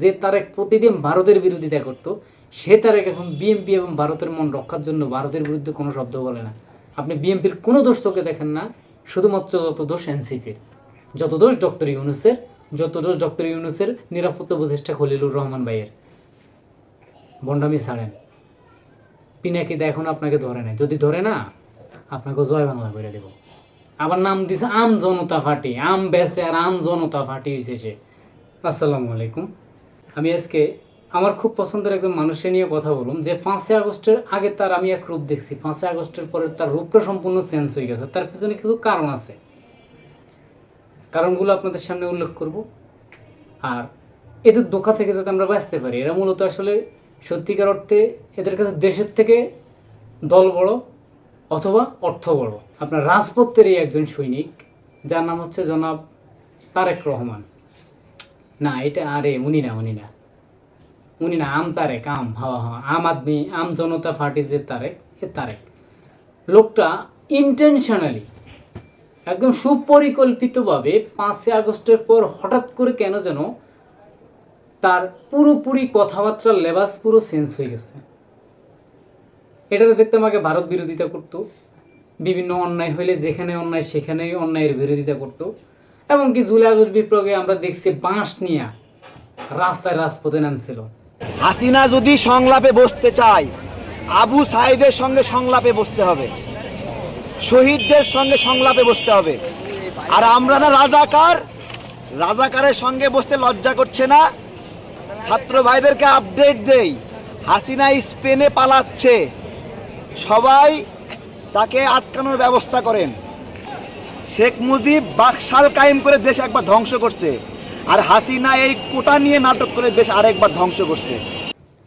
যে তারেক প্রতিদিন ভারতের বিরোধিতা করত, সে তারেক এখন বিএনপি এবং ভারতের মন রক্ষার জন্য ভারতের বিরুদ্ধে কোনো শব্দ বলে না। আপনি বিএনপির কোনো দোষ তোকে দেখেন না, শুধুমাত্র যত দোষ এনসিপির যত দোষ ডক্টর ইউনুসের, যত দোষ ডক্টর ইউনুসের নিরাপত্তা উপদেষ্টা খলিলুর রহমান ভাইয়ের। বন্ডামি ছাড়েন। পিনাকিদা এখন আপনাকে ধরে নেয় যদি ধরে না, আপনাকে জয় বাংলা করে দেব। আবার নাম দিছে আম জনতা ফাটি আম বেচে আর আম জনতা ফাটি হয়েছে সে। আসসালামু আলাইকুম। আমি আজকে আমার খুব পছন্দের একজন মানুষের নিয়ে কথা বলুন, যে পাঁচই আগস্টের আগে তার আমি এক রূপ দেখছি। পাঁচই আগস্টের পরে তার রূপটা সম্পূর্ণ চেঞ্জ হয়ে গেছে। তার পিছনে কিছু কারণ আছে। কারণগুলো আপনাদের সামনে উল্লেখ করব। আর এদের ধোকা থেকে যাতে আমরা বাঁচতে পারি, এরা মূলত আসলে সত্যিকার অর্থে এদের কাছে দেশের থেকে দল বড় অথবা অর্থ বড়। আপনার রাজপথেরই একজন সৈনিক, যার নাম হচ্ছে জনাব তারেক রহমান। না, এটা আরে উনি না উনি না। উনি না, আম তারেক, আম হাওয়া হাওয়া আম আদমি, আম জনতা পার্টি যে তারেক, এ তারেক। লোকটা ইন্টেনশনালি একদম সুপরিকল্পিতভাবে পাঁচই আগস্টের পর হঠাৎ করে কেন যেন তার পুরোপুরি কথাবার্তার লেবাস পুরো চেঞ্জ হয়ে গেছে। এটাতে দেখতে আমাকে ভারত বিরোধিতা করতো, বিভিন্ন অন্যায় হইলে যেখানে অন্যায়, সেখানেই অন্যায়ের বিরোধিতা করতো। এমনকি জুলাই আগস্ট বিপ্লবে আমরা দেখছি বাঁশ নিয়ে রাস্তায় রাজপথে নামছিল। হাসিনা যদি সংলাপে বসতে চায়, আবু সাইদের সঙ্গে সংলাপে বসতে হবে, শহীদদের সঙ্গে সংলাপে বসতে হবে। আর আমরা না রাজাকার, রাজাকারের সঙ্গে বসতে লজ্জা করছে না। ছাত্র ভাইদেরকে আপডেট দেই, হাসিনা স্পেনে পালাচ্ছে। সবাই তাকে আটকানোর ব্যবস্থা করেন। শেখ মুজিব বাকশাল কায়েম করে দেশ একবার ধ্বংস করছে। আর হাসিনা এই কোটা নিয়ে নাটক করে দেশ আরেকবার ধ্বংস করছে।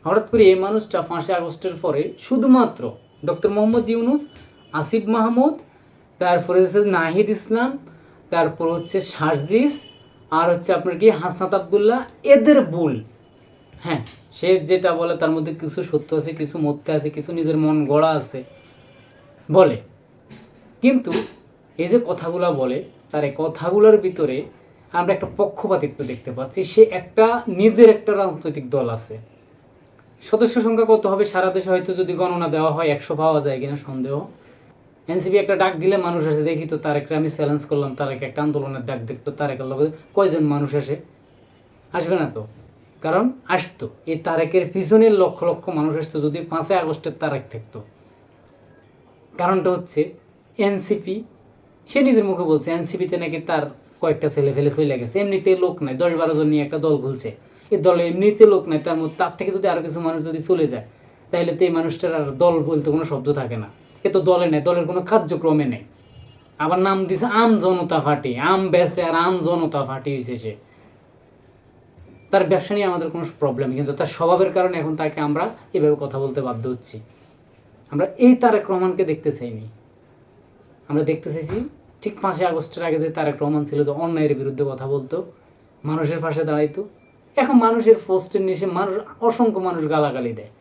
হঠাৎ করে এই মানুষটা পাঁচই আগস্টের পরে শুধুমাত্র ডক্টর মোহাম্মদ ইউনুস, আসিফ মাহমুদ, তারপরে হচ্ছে নাহিদ ইসলাম, তারপর হচ্ছে সার্জিস, আর হচ্ছে আপনার কি হাসনাত আবদুল্লাহ, এদের ভুল। হ্যাঁ সে যেটা বলে তার মধ্যে কিছু সত্য আছে, কিছু মধ্যে আছে, কিছু নিজের মন গড়া আছে। বলে। কিন্তু এই যে কথাগুলো বলে, তার এই কথাগুলোর ভিতরে আমরা একটা পক্ষপাতিত্ব দেখতে পাচ্ছি। সে একটা নিজের একটা রাজনৈতিক দল আছে। সদস্য সংখ্যা কত হবে? সারা দেশে হয়তো যদি গণনা দেওয়া হয়, একশো পাওয়া যায় কিনা সন্দেহ। এনসিপি একটা ডাক দিলে মানুষ আসে, দেখি তো তার একটা আমি চ্যালেঞ্জ করলাম তার একটা আন্দোলনের ডাক দেখতো তার একটা লগে কয়জন মানুষ আসে? আসবে না তো। কারণ আসতো। এই তারেকের পিছনের লক্ষ লক্ষ মানুষ আসতো, যদি পাঁচই আগস্টের তারেক থাকতো। কারণটা হচ্ছে, এনসিপি সে নিজের মুখে বলছে, এনসিপিতে নাকি তার কয়েকটা ছেলে ফেলে চলে গেছে। এমনিতে লোক নাই, দশ বারো জন নিয়ে একটা দল খুলছে। এই দলে এমনিতে লোক নাই, তার মধ্যে, তার থেকে যদি আরও কিছু মানুষ যদি চলে যায়, তাহলে তো এই মানুষটার আর দল বলতে কোনো শব্দ থাকে না। এ তো দলে নেই, দলের কোনো কার্যক্রমে নেই। আবার নাম দিছে, আম জনতা ফাটি আম বেচে আর আম জনতা ফাটি হয়েছে সে। তার ব্যবসা নিয়ে আমাদের কোনো প্রবলেম কিন্তু তার স্বভাবের কারণে এখন তাকে আমরা এভাবে কথা বলতে বাধ্য হচ্ছি। আমরা এই তারেক রহমানকে দেখতে চাইনি। আমরা দেখতে চাইছি, ঠিক পাঁচই আগস্টের আগে যে তারেক রহমান ছিল যে অন্যায়ের বিরুদ্ধে কথা বলতো, মানুষের পাশে দাঁড়াইতো। এখন মানুষের পোস্টের নিচে মানুষ, অসংখ্য মানুষ গালাগালি দেয়।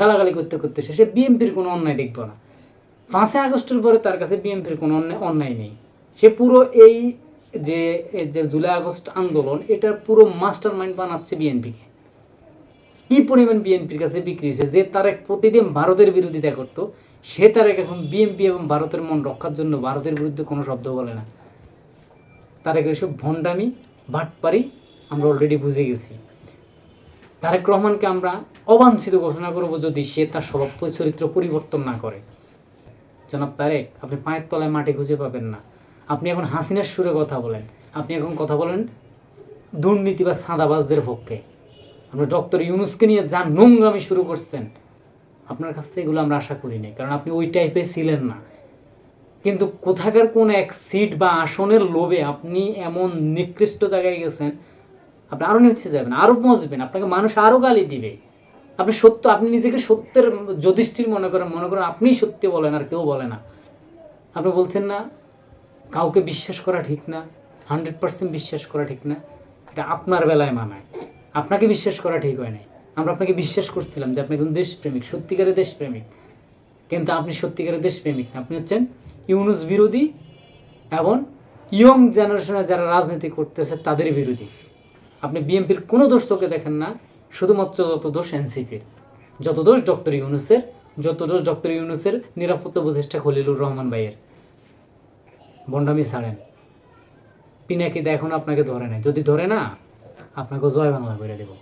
গালাগালি করতে করতে শেষে বিএনপির কোনো অন্যায় দেখব না। পাঁচই আগস্টের পরে তার কাছে বিএনপির কোনো অন্যায় অন্যায় নেই। সে পুরো এই যে যে জুলাই আগস্ট আন্দোলন, এটার পুরো মাস্টার মাইন্ড বানাচ্ছে বিএনপিকে। কি পরিমাণ বিএনপির কাছে বিক্রি হয়েছে? যে তারেক প্রতিদিন ভারতের বিরোধিতা করতো, সে তারেক এখন বিএনপি এবং ভারতের মন রক্ষার জন্য ভারতের বিরুদ্ধে কোনো শব্দ বলে না। তারেক এসব ভণ্ডামি ভাটপারি আমরা অলরেডি বুঝে গেছি। তারেক রহমানকে আমরা অবাঞ্ছিত ঘোষণা করব যদি সে তার স্বভাব চরিত্র পরিবর্তন না করে। জনাব তারেক, আপনি পায়ের তলায় মাটি খুঁজে পাবেন না। আপনি এখন হাসিনার সুরে কথা বলেন। আপনি এখন কথা বলেন দুর্নীতি বা সাদাবাজদের পক্ষে। আমরা ডক্টর ইউনুসকে নিয়ে যা নোংরামি শুরু করছেন, আপনার কাছ থেকে এগুলো আমরা আশা করি নাই, কারণ আপনি ওই টাইপের ছিলেন না। কিন্তু কোথাকার কোন এক সিট বা আসনের লোভে আপনি এমন নিকৃষ্ট জায়গায় গেছেন, আপনি আরও নিচে যাবেন আরও পৌঁছবেন আপনাকে মানুষ আরও গালি দিবে। আপনি সত্য, আপনি নিজেকে সত্যের যুধিষ্ঠির মনে করেন মনে করেন আপনিই সত্যি বলেন আর কেউ বলে না। আপনি বলছেন না, কাউকে বিশ্বাস করা ঠিক না হান্ড্রেড পার্সেন্ট বিশ্বাস করা ঠিক না, এটা আপনার বেলায় মানায়। আপনাকে বিশ্বাস করা ঠিক হয় নাই। আমরা আপনাকে বিশ্বাস করছিলাম যে আপনি একজন দেশপ্রেমিক, সত্যিকারের দেশপ্রেমিক। কিন্তু আপনি সত্যিকারের দেশপ্রেমিক আপনি হচ্ছেন ইউনুস বিরোধী এবং ইয়ং জেনারেশনে যারা রাজনীতি করতেছে তাদের বিরোধী। আপনি বিএনপির কোনো দোষ চোখে দেখেন না, শুধুমাত্র যত দোষ এনসিপির। যত দোষ ডক্টর ইউনুসের, যত দোষ ডক্টর ইউনুসের নিরাপত্তা উপদেষ্টা খলিলুর রহমান ভাইয়ের। বন্ডামি ছাড়েন। পিনাকিদা এখন আপনাকে ধরে নেয় যদি ধরে না আপনাকে জয় বাংলা করে দেবো।